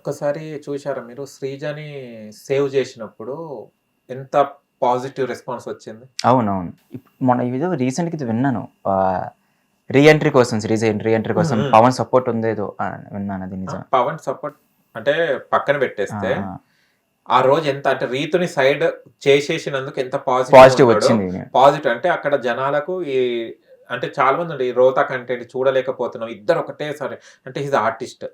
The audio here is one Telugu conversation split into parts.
ఒక్కసారి చూశారా మీరు? శ్రీజని సేవ్ చేసినప్పుడు ఎంత పాజిటివ్ రెస్పాన్స్ వచ్చింది? అవునవును. మొన్న ఇది రీసెంట్గా ఇది విన్నాను. రీ ఎంట్రీ కోసం సిరీస్ రీ ఎంట్రీ కోసం. పవన్ సపోర్ట్ ఉందేదో విన్నాను అది నిజం. పవన్ సపోర్ట్ అంటే పక్కన పెట్టేస్తే ఆ, రోజు ఎంత అంటే రీతుని సైడ్ చేసేసినందుకు ఎంత పాజిటివ్ పాజిటివ్ వచ్చింది. పాజిటివ్ అంటే అక్కడ జనాలకు ఈ అంటే చాలా మంది ఈ రోతా కంటెంట్ చూడలేకపోతున్నాం ఇద్దరు ఒకటేసారి అంటే హిజ్ ఆర్టిస్ట్.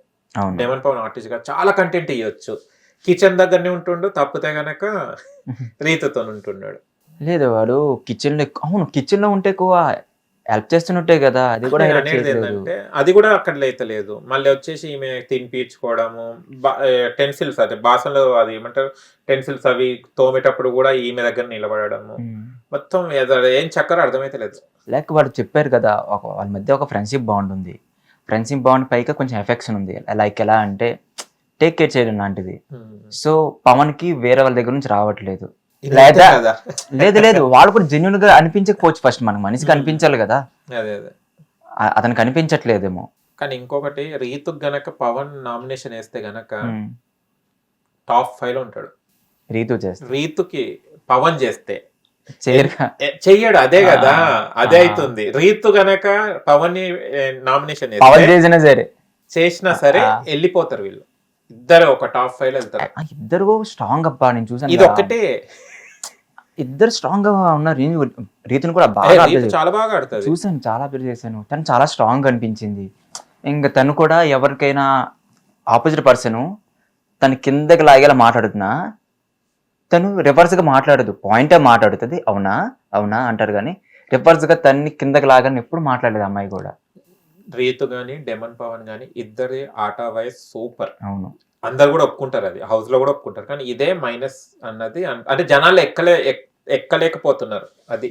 డెమన్ పవన్ ఆర్టిస్ట్గా చాలా కంటెంట్ ఇవ్వచ్చు కిచెన్ దగ్గరనే ఉంటుండు తప్పితే గనక రీతుతో ఉంటున్నాడు లేదు వాడు కిచెన్లో అవును కిచెన్లో ఉంటే ఎక్కువ హెల్ప్ చేస్తున్నట్టే కదా అది కూడా అనేది ఏంటంటే అది కూడా అక్కడ అయితే లేదు. మళ్ళీ వచ్చేసి ఈమె తినిపించుకోవడము టెన్సిల్స్ అదే బాసంలో అది ఏమంటారు టెన్సిల్స్ అవి తోమేటప్పుడు కూడా ఈమె దగ్గర నిలబడము. మొత్తం ఏం చక్కర అర్థమైతే లేదు లేక వాడు చెప్పారు కదా ఒక వాళ్ళ మధ్య ఒక ఫ్రెండ్షిప్ బాండ్ ఉంది ఫ్రెండ్షిప్ బాండ్ పైగా కొంచెం ఎఫెక్షన్ ఉంది. లైక్ ఎలా అంటే టేక్ కేర్ చేయడం లాంటిది. సో పవన్కి వేరే వాళ్ళ దగ్గర నుంచి రావట్లేదు. లేదా- లేదు లేదు. వాడు కూడా జెన్యున్గా అనిపించకపోవచ్చు ఫస్ట్ మనకు. మనిషికి అనిపించాలి కదా. అదే అదే. ఆ- అతనికి అనిపించట్లేదేమో. కానీ ఇంకొకటి రీతుకు గనక పవన్ నామినేషన్ వేస్తే గనక. టాప్ ఫైవ్లో ఉంటాడు. రీతు చేస్తా. రీతుకి పవన్ చేస్తే చెయ్యడు అదే కదా. అదే. అవుతుంది రీతు గనక పవన్ నామినేషన్ పవన్ చేసినా సరే. చేసినా సరే. వెళ్ళిపోతారు వీళ్ళు. ఇద్దరు ఒక టాప్ ఫైవ్లో వెళ్తారు ఇద్దరు స్ట్రాంగ్ అబ్బా నేను చూసాను ఇది. ఒక్కటే. ఇద్దరు స్ట్రాంగ్గా ఉన్నారు రీతు- రీతుని కూడా బాగా చాలా బాగా ఆడుతుంది చూసాను చాలా అబ్జర్వ్ చేశాను. తను చాలా స్ట్రాంగ్ అనిపించింది. ఇంకా తను కూడా ఎవరికైనా ఆపోజిట్ పర్సన్ తను కిందకి లాగేలా మాట్లాడుతున్నా. తను రివర్స్గా మాట్లాడదు. పాయింట్ మాట్లాడుతుంది. అవునా? అవునా? అంటారు కానీ రివర్స్గా తన్ని కిందకి లాగని ఎప్పుడు మాట్లాడలేదు అమ్మాయి కూడా. రీతు గాని డెమన్ పవన్ గాని ఇద్దరి ఆట వైస్ సూపర్. అవును. అందరు కూడా ఒప్పుకుంటారు అది. హౌస్లో కూడా ఒప్పుకుంటారు. కానీ ఇదే మైనస్ అన్నది అన్- అంటే జనాలు ఎక్కలే ఎక్- ఎక్కలేకపోతున్నారు అది.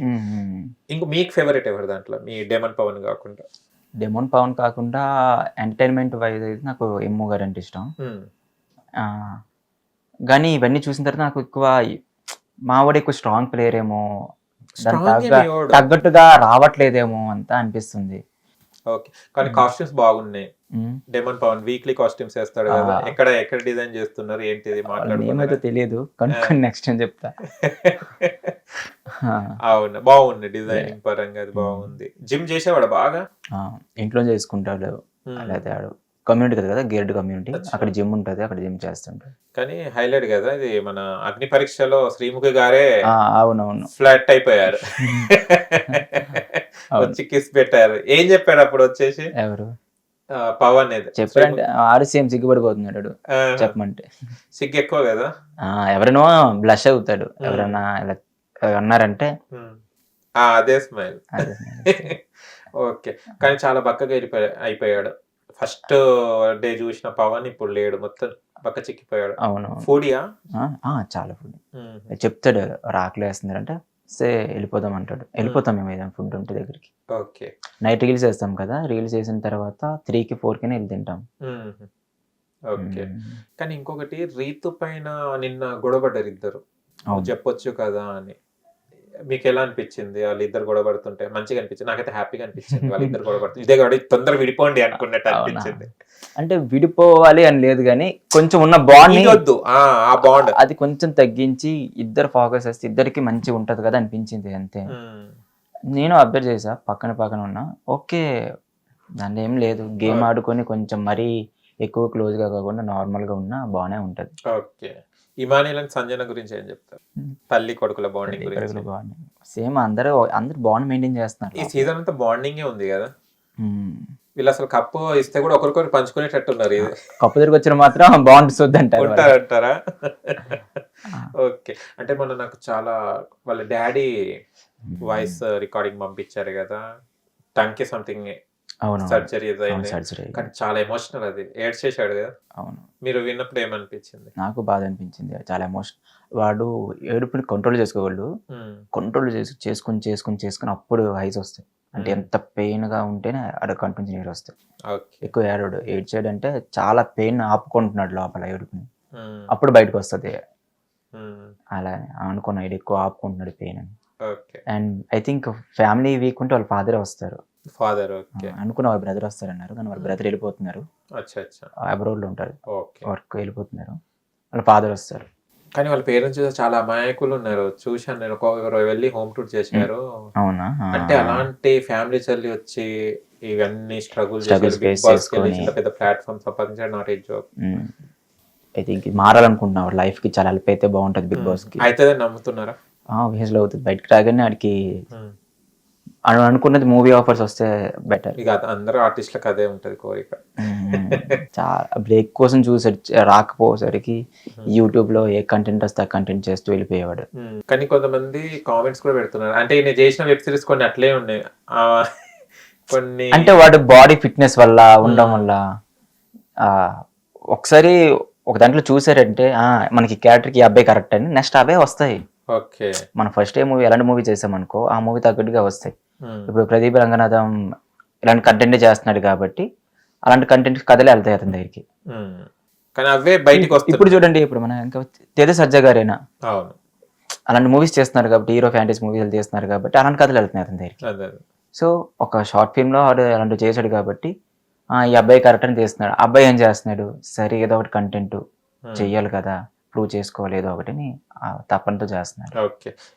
ఇంక మీకు ఫేవరెట్ ఎవరు దాంట్లో? మీ డెమన్ పవన్ కాకుండా. డెమోన్ పవన్ కాకుండా ఎంటర్టైన్మెంట్ వైజ్ అయితే నాకు ఎమ్ము గారు అంటే ఇష్టం కానీ ఇవన్నీ చూసిన తర్వాత నాకు ఎక్కువ మావాడు ఎక్కువ స్ట్రాంగ్ ప్లేయర్ ఏమో? తగ్గట్టుగా రావట్లేదేమో అంతా అనిపిస్తుంది. ఓకే. కానీ కాస్ట్యూమ్స్ బాగున్నాయి. Um. Demon Pawan weekly costumes వేస్తాడు కదా. ఎక్కడ ఎక్కడ డిజైన్ చేస్తున్నారు? ఏంటిది ఏమైతే మాట్లాడుకున్నారు తెలియదు. కనుక్కొని నెక్స్ట్ టైం చెప్తా. అవును. బాగుంది. డిజైనింగ్ పరంగా అది బాగుంది. జిమ్ చేసేవాడు బాగా? ఇంట్లో చేసుకుంటాడు. హ్మ్. లేదా ఆడు. కమ్యూనిటీ కదా గేర్డ్ కమ్యూనిటీ. అక్కడ జిమ్ ఉంటుంది అక్కడ జిమ్ చేస్తుంటాడు కానీ హైలైట్ కదా ఇది మన అగ్ని పరీక్షలో శ్రీముఖి గారే అవునవును. ఫ్లాట్ అయిపోయారు. వచ్చి కిస్ పెట్టారు. ఏం చెప్పాడు అప్పుడు వచ్చేసి? ఎవరు? పవన్ చెప్పారంటే ఆరు సేమ్ సిగ్గుపడిపోతున్నాడు చెప్పమంటే. సిగ్గు ఎక్కువ కదా? ఎవరైనా బ్లష్ అవుతాడు. ఎవరైనా ఇలా అన్నారంటే అదే స్మైల్. ఓకే. కానీ చాలా బక్కగా అయిపోయా అయిపోయాడు. ఫస్ట్ డే చూసిన పవన్ ఇప్పుడు లేడు మొత్తం బక్క చిక్కిపోయాడు. అవును ఫుడియా? చాలా ఫుడ్ చెప్తాడు రాకలు వేస్తున్నారు అంటే సే వెళ్ళిపోదాం అంటాడు వెళ్ళిపోతాం మేము ఏదైనా ఫుడ్ ఉంటే దగ్గరికి. ఓకే. నైట్ రీల్స్ వేస్తాం కదా రీల్స్ వేసిన తర్వాత త్రీకి ఫోర్కి వెళ్ళి తింటాం. ఓకే. కానీ ఇంకొకటి రీతు పైన నిన్న గొడవపడ్డారు ఇద్దరు. చెప్పొచ్చు కదా అని. మీకు ఎలా అనిపించింది వాళ్ళిద్దరు గొడవపడుతుంటే మంచిగా అనిపించింది? నాకైతే హ్యాపీగా అనిపించింది. వాళ్ళిద్దరు గొడవపడుతుంది ఇదే కాబట్టి తొందర విడిపోండి అనుకున్నట్టు? అనిపించింది. అంటే విడిపోవాలి అని లేదు కానీ కొంచెం ఉన్న బాండ్ వద్దు ఆ బాండ్ అది కొంచెం తగ్గించి ఇద్దరు ఫోకస్ చేస్తే ఇద్దరికి మంచిగా ఉంటది కదా అనిపించింది అంతే. నేను అబ్జర్వ్ చేసా పక్కన పక్కన ఉన్నా. ఓకే దాని ఏం లేదు. గేమ్. ఆడుకొని కొంచెం మరీ ఎక్కువ క్లోజ్గా కాకుండా నార్మల్గా ఉన్నా బాగానే ఉంటది. ఓకే. ఇమానియల్ సంజన గురించి ఏం చెప్తారు. తల్లి కొడుకుల బాండింగ్ గురించి. సేమ్ అందరూ అందరు బాండ్ మెయింటైన్ చేస్తున్నారు. ఈ సీజన్ అంతా బాండింగే ఉంది కదా. వీళ్ళు అసలు కప్పు ఇస్తే కూడా ఒకరికొకరు పంచుకునేటట్టు ఉన్నారు ఇది కప్పు దగ్గరికి వచ్చిన మాత్రం బాండ్. ఉంటారంటారా? ఆ. ఓకే. అంటే మొన్న నాకు చాలా వాళ్ళ డాడీ వాయిస్ రికార్డింగ్ పంపించారు కదా? టంకి సంథింగ్ అవును సర్జరీ సర్జరీ కానీ చాలా ఎమోషనల్ అది. ఏడ్ చేశాడు కదా? అవును. మీరు విన్నప్పుడు ఏమనిపించింది? నాకు బాధ అనిపించింది. చాలా ఎమోషన్ వాడు ఏడుపుని కంట్రోల్ చేసుకోగలడు. ఉమ్, కంట్రోల్ చేసి చేసుకుని చేసుకుని చేసుకుని అప్పుడు హైస్ వస్తాయి. అంటే. ఎంత పెయిన్గా ఉంటేనే అక్కడ కంటిన్యూ నీరు వస్తాయి. ఎక్కువ ఏడాడు ఏడ్చాడు అంటే చాలా పెయిన్ ఆపుకుంటున్నాడు లోపల ఏడుపుని. అప్పుడు బయటకు వస్తుంది. అలా అనుకున్నాడు ఎక్కువ ఆపుకుంటున్నాడు పెయిన్ అని. And I think family weak ఉంటే వాళ్ళ ఫాదరే వస్తారు. ఫాదర్ అనుకున్న వాళ్ళ బ్రదర్ వస్తారన్నారు కానీ వాళ్ళ బ్రదర్ వెళ్ళిపోతున్నారు. అచ్చా అచ్చా. అబ్రోడ్లో ఉంటారు. ఓకే వర్క్ వెళ్ళిపోతున్నారు. వాళ్ళ ఫాదర్ వస్తారు. కానీ వాళ్ళ పేరెంట్స్ చాలా అమాయకులు ఉన్నారు. చూశాను నేను వెళ్ళి హోమ్ టూర్ చేశారు. అవునా. అంటే అలాంటి ఫ్యామిలీ చల్లి వచ్చి ఇవన్నీ స్ట్రగుల్. పెద్ద ప్లాట్ఫామ్ సంపాదించాడు not a job I think మారాలనుకుంటున్నావు లైఫ్కి చాలా హెల్ప్ అయితే బాగుంటది బిగ్ బాస్కి. అయితే నమ్ముతున్నారా? ఆబ్వియస్లీ అవుతుంది. బయటకు రాగానే ఆడికి అను- అనుకున్నది మూవీ ఆఫర్స్ వస్తే బెటర్ ఇక అది అందరూ ఆర్టిస్టులకు అదే ఉంటది కోరిక. చాలా బ్రేక్ కోసం చూసాడు రాకపోసరికి యూట్యూబ్లో ఏ కంటెంట్ వస్తే ఆ కంటెంట్ చేస్తూ వెళ్ళిపోయేవాడు. కానీ కొంతమంది కామెంట్స్ కూడా పెడుతున్నారు. అంటే ఈయన చేసిన వెబ్ సిరీస్ కొన్ని అట్లే ఉన్నాయి. కొన్ని అంటే వాడు బాడీ ఫిట్నెస్ వల్ల ఉండడం వల్ల ఒకసారి ఒక దాంట్లో చూసారంటే ఆ, మనకి క్యారెక్టర్కి ఈ అబ్బాయి కరెక్ట్ అని నెక్స్ట్ అవే వస్తాయి. ఓకే. మనం ఫస్ట్ ఏ మూవీ ఎలాంటి మూవీ చేసామనుకో ఆ మూవీ తగ్గట్టుగా వస్తాయి. ఇప్పుడు ప్రదీప్ రంగనాథం ఇలాంటి కంటెంట్ చేస్తున్నాడు కాబట్టి అలాంటి కంటెంట్ కథలే వెళ్తాయి అతని దగ్గరికి. ఉమ్. కానీ అవే బయటికి వస్తాయి ఇప్పుడు చూడండి ఇప్పుడు మన ఇంకా తేజ సజ్జ గారైనా? అలాంటి మూవీస్ చేస్తున్నారు కాబట్టి హీరో ఫ్యాంటసీ మూవీస్ చేస్తున్నారు కాబట్టి అలాంటి కథలు వెళ్తున్నాయి అతని దగ్గరికి. సో ఒక షార్ట్ ఫిల్మ్లో వాడు అలాంటివి చేశాడు కాబట్టి ఆ, ఈ అబ్బాయి కరెక్ట్ అని చేస్తున్నాడు అబ్బాయి ఏం చేస్తున్నాడు? సరే ఏదో ఒకటి కంటెంట్ ఉమ్, చెయ్యాలి కదా ప్రూవ్ చేసుకోవాలి ఏదో ఒకటిని ఆ తపనతో చేస్తున్నాడు. ఓకే.